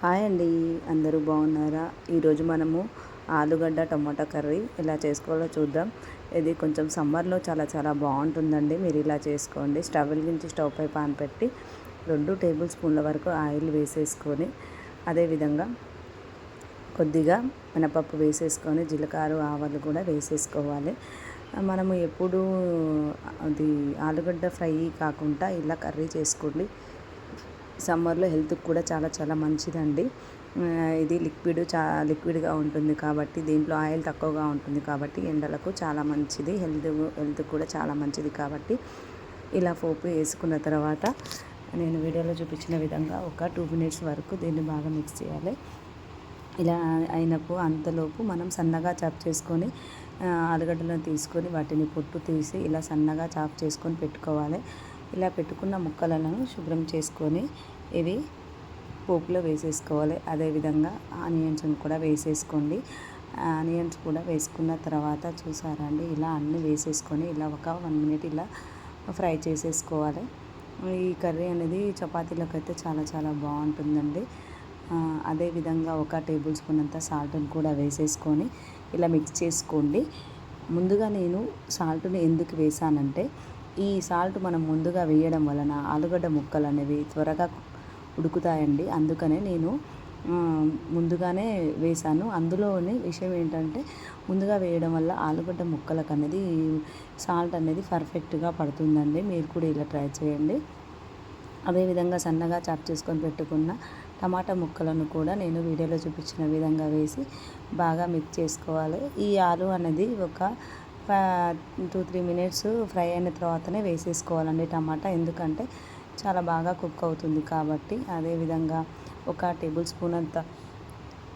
Hi అండి అందరూ బాగున్నారా? ఈరోజు మనము ఆలుగడ్డ టమాటా కర్రీ ఎలా చేసుకోవాలో చూద్దాం. ఇది కొంచెం సమ్మర్లో చాలా చాలా బాగుంటుందండి మీరు ఇలా చేసుకోండి. స్టవ్ వెలిగించి స్టవ్ పై పాన్ పెట్టి రెండు టేబుల్ స్పూన్ల వరకు ఆయిల్ వేసేసుకొని అదేవిధంగా కొద్దిగా మినపప్పు వేసేసుకొని జీలకర్ర ఆవాలు కూడా వేసేసుకోవాలి. మనము ఎప్పుడు అది ఆలుగడ్డ ఫ్రై కాకుండా ఇలా కర్రీ చేసుకోండి. సమ్మర్లో హెల్త్కి కూడా చాలా చాలా మంచిదండి. ఇది లిక్విడ్ చా లిక్విడ్గా ఉంటుంది కాబట్టి దీంట్లో ఆయిల్ తక్కువగా ఉంటుంది కాబట్టి ఎండలకు చాలా మంచిది. హెల్త్ హెల్త్ కూడా చాలా మంచిది కాబట్టి ఇలా పోపు వేసుకున్న తర్వాత నేను వీడియోలో చూపించిన విధంగా ఒక టూ మినిట్స్ వరకు దీన్ని బాగా మిక్స్ చేయాలి. ఇలా అయినప్పుడు అంతలోపు మనం సన్నగా చాప్ చేసుకొని ఆలుగడ్డలను తీసుకొని వాటిని పొట్టు తీసి ఇలా సన్నగా చాప్ చేసుకొని పెట్టుకోవాలి. ఇలా పెట్టుకున్న ముక్కలను శుభ్రం చేసుకొని ఇవి పోపులో వేసేసుకోవాలి. అదేవిధంగా ఆనియన్స్ని కూడా వేసేసుకోండి. ఆనియన్స్ కూడా వేసుకున్న తర్వాత చూసారా అండి ఇలా అన్నీ వేసేసుకొని ఇలా ఒక వన్ మినిట్ ఇలా ఫ్రై చేసేసుకోవాలి. ఈ కర్రీ అనేది చపాతీలకు అయితే చాలా చాలా బాగుంటుందండి. అదేవిధంగా ఒక టేబుల్ స్పూన్ అంత సాల్ట్ని కూడా వేసేసుకొని ఇలా మిక్స్ చేసుకోండి. ముందుగా నేను సాల్ట్ని ఎందుకు వేసానంటే ఈ సాల్ట్ మనం ముందుగా వేయడం వలన ఆలుగడ్డ ముక్కలు అనేవి త్వరగా ఉడుకుతాయండి. అందుకనే నేను ముందుగానే వేసాను అందులోని విషయం ఏంటంటే ముందుగా వేయడం వల్ల ఆలుగడ్డ ముక్కలకు అనేది సాల్ట్ అనేది పర్ఫెక్ట్గా పడుతుందండి. మీరు కూడా ఇలా ట్రై చేయండి. అదేవిధంగా సన్నగా చాప్ చేసుకొని పెట్టుకున్న టమాటా ముక్కలను కూడా నేను వీడియోలో చూపించిన విధంగా వేసి బాగా మిక్స్ చేసుకోవాలి. ఈ ఆలు అనేది ఒక టూ త్రీ మినిట్స్ ఫ్రై అయిన తర్వాతనే వేసేసుకోవాలండి టమాటా. ఎందుకంటే చాలా బాగా కుక్ అవుతుంది కాబట్టి అదేవిధంగా ఒక టేబుల్ స్పూన్ అంత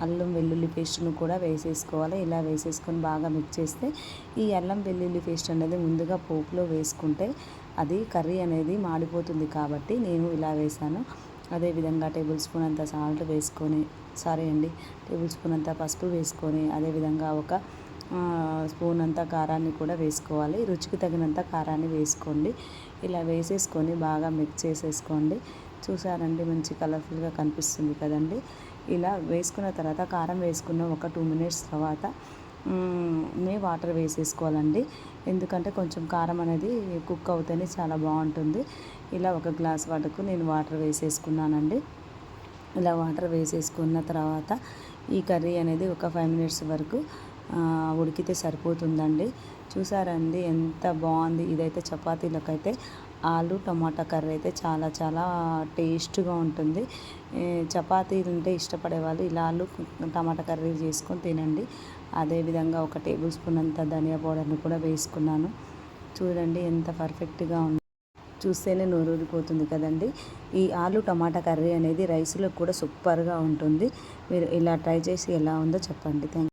అల్లం వెల్లుల్లి పేస్ట్ను కూడా వేసేసుకోవాలి. ఇలా వేసేసుకొని బాగా మిక్స్ చేస్తే ఈ అల్లం వెల్లుల్లి పేస్ట్ అనేది ముందుగా పోపులో వేసుకుంటే అది కర్రీ అనేది మాడిపోతుంది కాబట్టి నేను ఇలా వేసాను. అదేవిధంగా టేబుల్ స్పూన్ అంత సాల్ట్ వేసుకొని సారీ అండి టేబుల్ స్పూన్ అంత పసుపు వేసుకొని అదేవిధంగా ఒక స్పూన్ అంత కారాన్ని కూడా వేసుకోవాలి. రుచికి తగినంత కారాన్ని వేసుకోండి. ఇలా వేసేసుకొని బాగా మిక్స్ చేసేసుకోండి. చూసారండి మంచి కలర్ఫుల్గా కనిపిస్తుంది కదండి. ఇలా వేసుకున్న తర్వాత కారం వేసుకున్న ఒక టూ మినిట్స్ తర్వాత నే వాటర్ వేసేసుకోవాలండి. ఎందుకంటే కొంచెం కారం అనేది కుక్ అవుతేనే చాలా బాగుంటుంది. ఇలా ఒక గ్లాస్ వాటర్కు నేను వాటర్ వేసేసుకున్నానండి. ఇలా వాటర్ వేసేసుకున్న తర్వాత ఈ కర్రీ అనేది ఒక ఫైవ్ మినిట్స్ వరకు ఉడికితే సరిపోతుందండి. చూసారండి ఎంత బాగుంది. ఇదైతే చపాతీలకైతే ఆలు టమాటా కర్రీ అయితే చాలా చాలా టేస్ట్గా ఉంటుంది. చపాతీలు ఉంటే ఇష్టపడే వాళ్ళు ఇలా ఆలు టమాటా కర్రీ చేసుకొని తినండి. అదేవిధంగా ఒక టేబుల్ స్పూన్ అంత ధనియా పౌడర్ని కూడా వేసుకున్నాను. చూడండి ఎంత పర్ఫెక్ట్గా ఉంది. చూస్తేనే నోరూరిపోతుంది కదండి. ఈ ఆలు టమాటా కర్రీ అనేది రైస్లో కూడా సూపర్గా ఉంటుంది. మీరు ఇలా ట్రై చేసి ఎలా ఉందో చెప్పండి. థ్యాంక్